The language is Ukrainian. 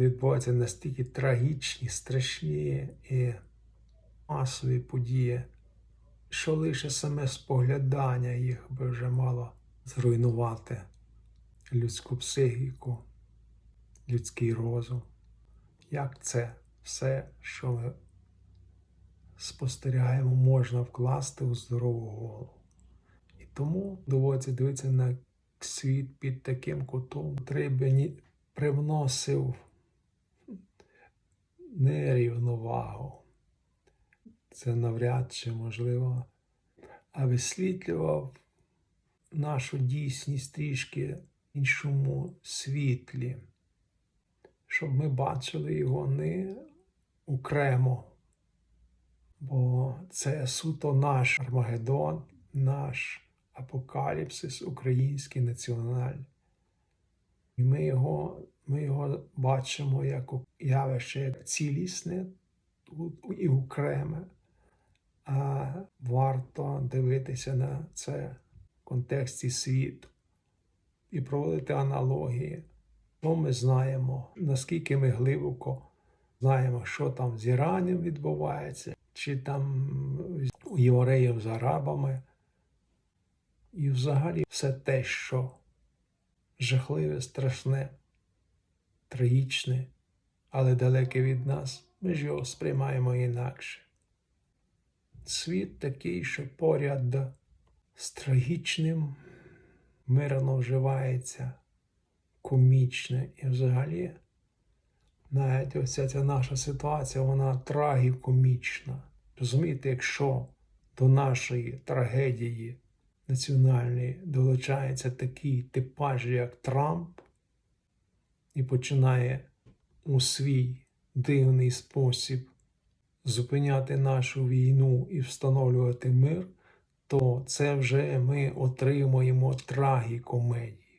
відбуваються настільки трагічні, страшні і масові події, що лише саме споглядання їх би вже мало зруйнувати людську психіку, людський розум. Як це все, що ми спостерігаємо, можна вкласти у здорову голову? І тому доводиться дивитися на світ під таким кутом, котрий би привносив нерівновагу. Це навряд чи можливо, а висвітлював нашу дійсність трішки іншому світлі, щоб ми бачили його не окремо, бо це суто наш Армагеддон, наш апокаліпсис, український національний. І ми його, ми його бачимо як явище як цілісне і окреме. А варто дивитися на це в контексті світу і проводити аналогії. Що ми знаємо, наскільки ми глибоко знаємо, що там з Іраном відбувається, чи там у євреїв з арабами. І взагалі все те, що жахливе, страшне, трагічне, але далеке від нас, ми ж його сприймаємо інакше. Світ такий, що поряд з трагічним мирно вживається, комічне і взагалі. Навіть оця ця наша ситуація, вона трагікомічна. Розумієте, якщо до нашої трагедії національної долучається такий типаж, як Трамп, і починає у свій дивний спосіб зупиняти нашу війну і встановлювати мир, то це вже ми отримуємо трагікомедію.